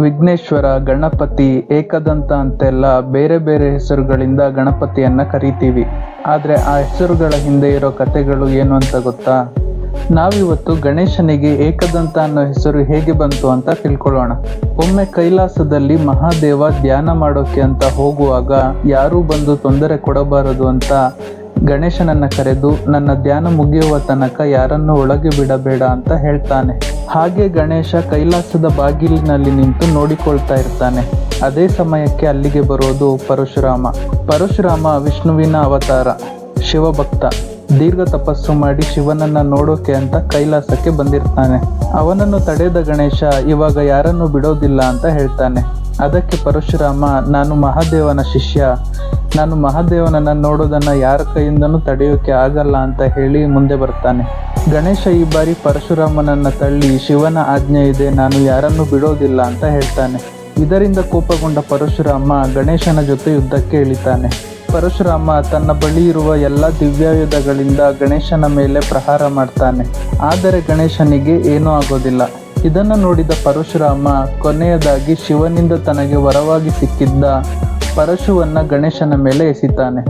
ವಿಘ್ನೇಶ್ವರ ಗಣಪತಿ ಏಕದಂತ ಅಂತೆಲ್ಲ ಬೇರೆ ಬೇರೆ ಹೆಸರುಗಳಿಂದ ಗಣಪತಿಯನ್ನ ಕರಿತೀವಿ. ಆದ್ರೆ ಆ ಹೆಸರುಗಳ ಹಿಂದೆ ಇರೋ ಕಥೆಗಳು ಏನು ಅಂತ ಗೊತ್ತಾ? ನಾವಿವತ್ತು ಗಣೇಶನಿಗೆ ಏಕದಂತ ಅನ್ನೋ ಹೆಸರು ಹೇಗೆ ಬಂತು ಅಂತ ತಿಳ್ಕೊಳ್ಳೋಣ. ಒಮ್ಮೆ ಕೈಲಾಸದಲ್ಲಿ ಮಹಾದೇವ ಧ್ಯಾನ ಮಾಡೋಕೆ ಅಂತ ಹೋಗುವಾಗ ಯಾರೂ ಬಂದು ತೊಂದರೆ ಕೊಡಬಾರದು ಅಂತ ಗಣೇಶನನ್ನ ಕರೆದು, ನನ್ನ ಧ್ಯಾನ ಮುಗಿಯುವ ತನಕ ಯಾರನ್ನು ಒಳಗೆ ಬಿಡಬೇಡ ಅಂತ ಹೇಳ್ತಾನೆ. ಹಾಗೆ ಗಣೇಶ ಕೈಲಾಸದ ಬಾಗಿಲಿನಲ್ಲಿ ನಿಂತು ನೋಡಿಕೊಳ್ತಾ ಇರ್ತಾನೆ. ಅದೇ ಸಮಯಕ್ಕೆ ಅಲ್ಲಿಗೆ ಬರೋದು ಪರಶುರಾಮ. ಪರಶುರಾಮ ವಿಷ್ಣುವಿನ ಅವತಾರ, ಶಿವಭಕ್ತ. ದೀರ್ಘ ತಪಸ್ಸು ಮಾಡಿ ಶಿವನನ್ನ ನೋಡೋಕೆ ಅಂತ ಕೈಲಾಸಕ್ಕೆ ಬಂದಿರ್ತಾನೆ. ಅವನನ್ನು ತಡೆದ ಗಣೇಶ, ಇವಾಗ ಯಾರನ್ನು ಬಿಡೋದಿಲ್ಲ ಅಂತ ಹೇಳ್ತಾನೆ. ಅದಕ್ಕೆ ಪರಶುರಾಮ, ನಾನು ಮಹಾದೇವನ ಶಿಷ್ಯ. ನಾನು ಮಹಾದೇವನನ್ನ ನೋಡೋದನ್ನ ಯಾರ ಕೈಯಿಂದನೂ ತಡೆಯೋಕೆ ಆಗಲ್ಲ ಅಂತ ಹೇಳಿ ಮುಂದೆ ಬರ್ತಾನೆ. ಗಣೇಶ ಈ ಬಾರಿ ಪರಶುರಾಮನನ್ನ ತಳ್ಳಿ, ಶಿವನ ಆಜ್ಞೆ ಇದೆ, ನಾನು ಯಾರನ್ನು ಬಿಡೋದಿಲ್ಲ ಅಂತ ಹೇಳ್ತಾನೆ. ಇದರಿಂದ ಕೋಪಗೊಂಡ ಪರಶುರಾಮ ಗಣೇಶನ ಜೊತೆ ಯುದ್ಧಕ್ಕೆ ಇಳಿತಾನೆ. ಪರಶುರಾಮ ತನ್ನ ಬಳಿ ಇರುವ ಎಲ್ಲ ದಿವ್ಯಾಯುಧಗಳಿಂದ ಗಣೇಶನ ಮೇಲೆ ಪ್ರಹಾರ ಮಾಡ್ತಾನೆ. ಆದರೆ ಗಣೇಶನಿಗೆ ಏನೂ ಆಗೋದಿಲ್ಲ. ಇದನ್ನು ನೋಡಿದ ಪರಶುರಾಮ ಕೊನೆಯದಾಗಿ ಶಿವನಿಂದ ತನಗೆ ವರವಾಗಿ ಸಿಕ್ಕಿದ್ದ ಪರಶುವನ್ನ ಗಣೇಶನ ಮೇಲೆ ಎಸಿತಾನೆ.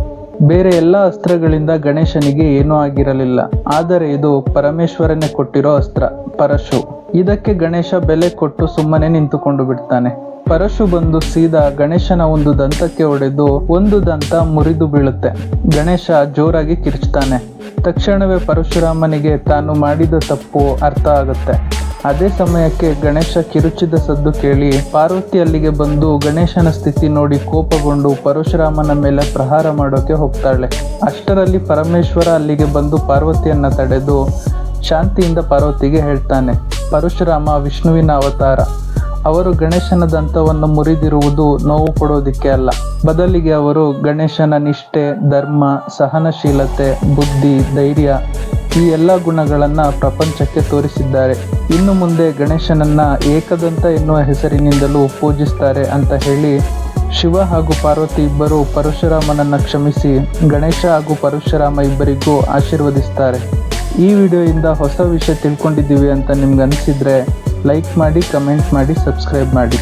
ಬೇರೆ ಎಲ್ಲ ಅಸ್ತ್ರಗಳಿಂದ ಗಣೇಶನಿಗೆ ಏನೂ ಆಗಿರಲಿಲ್ಲ. ಆದರೆ ಇದು ಪರಮೇಶ್ವರನೇ ಕೊಟ್ಟಿರೋ ಅಸ್ತ್ರ, ಪರಶು. ಇದಕ್ಕೆ ಗಣೇಶ ಬೆಲೆ ಕೊಟ್ಟು ಸುಮ್ಮನೆ ನಿಂತುಕೊಂಡು ಬಿಡ್ತಾನೆ. ಪರಶು ಬಂದು ಸೀದಾ ಗಣೇಶನ ಒಂದು ದಂತಕ್ಕೆ ಒಡೆದು ಒಂದು ದಂತ ಮುರಿದು ಬೀಳುತ್ತೆ. ಗಣೇಶ ಜೋರಾಗಿ ಕಿರ್ಚ್ತಾನೆ. ತಕ್ಷಣವೇ ಪರಶುರಾಮನಿಗೆ ತಾನು ಮಾಡಿದ ತಪ್ಪು ಅರ್ಥ ಆಗುತ್ತೆ. ಅದೇ ಸಮಯಕ್ಕೆ ಗಣೇಶ ಕಿರುಚಿದ ಸದ್ದು ಕೇಳಿ ಪಾರ್ವತಿ ಅಲ್ಲಿಗೆ ಬಂದು ಗಣೇಶನ ಸ್ಥಿತಿ ನೋಡಿ ಕೋಪಗೊಂಡು ಪರಶುರಾಮನ ಮೇಲೆ ಪ್ರಹಾರ ಮಾಡೋಕೆ ಹೋಗ್ತಾಳೆ. ಅಷ್ಟರಲ್ಲಿ ಪರಮೇಶ್ವರ ಅಲ್ಲಿಗೆ ಬಂದು ಪಾರ್ವತಿಯನ್ನ ತಡೆದು ಶಾಂತಿಯಿಂದ ಪಾರ್ವತಿಗೆ ಹೇಳ್ತಾನೆ, ಪರಶುರಾಮ, ವಿಷ್ಣುವಿನ ಅವತಾರ. ಅವರು ಗಣೇಶನ ದಂತವನ್ನು ಮುರಿದಿರುವುದು ನೋವು ಕೊಡೋದಿಕ್ಕೆ ಅಲ್ಲ. ಬದಲಿಗೆ ಅವರು ಗಣೇಶನ ನಿಷ್ಠೆ, ಧರ್ಮ, ಸಹನಶೀಲತೆ, ಬುದ್ಧಿ, ಧೈರ್ಯ ಈ ಎಲ್ಲ ಗುಣಗಳನ್ನು ಪ್ರಪಂಚಕ್ಕೆ ತೋರಿಸಿದ್ದಾರೆ. ಇನ್ನು ಮುಂದೆ ಗಣೇಶನನ್ನ ಏಕದಂತ ಎನ್ನುವ ಹೆಸರಿನಿಂದಲೂ ಪೂಜಿಸ್ತಾರೆ ಅಂತ ಹೇಳಿ ಶಿವ ಹಾಗೂ ಪಾರ್ವತಿ ಇಬ್ಬರು ಪರಶುರಾಮನನ್ನು ಕ್ಷಮಿಸಿ ಗಣೇಶ ಹಾಗೂ ಪರಶುರಾಮ ಇಬ್ಬರಿಗೂ ಆಶೀರ್ವದಿಸ್ತಾರೆ. ಈ ವಿಡಿಯೋಯಿಂದ ಹೊಸ ವಿಷಯ ತಿಳ್ಕೊಂಡಿದ್ದೀವಿ ಅಂತ ನಿಮ್ಗೆ ಅನಿಸಿದರೆ ಲೈಕ್ ಮಾಡಿ, ಕಮೆಂಟ್ ಮಾಡಿ, ಸಬ್ಸ್ಕ್ರೈಬ್ ಮಾಡಿ.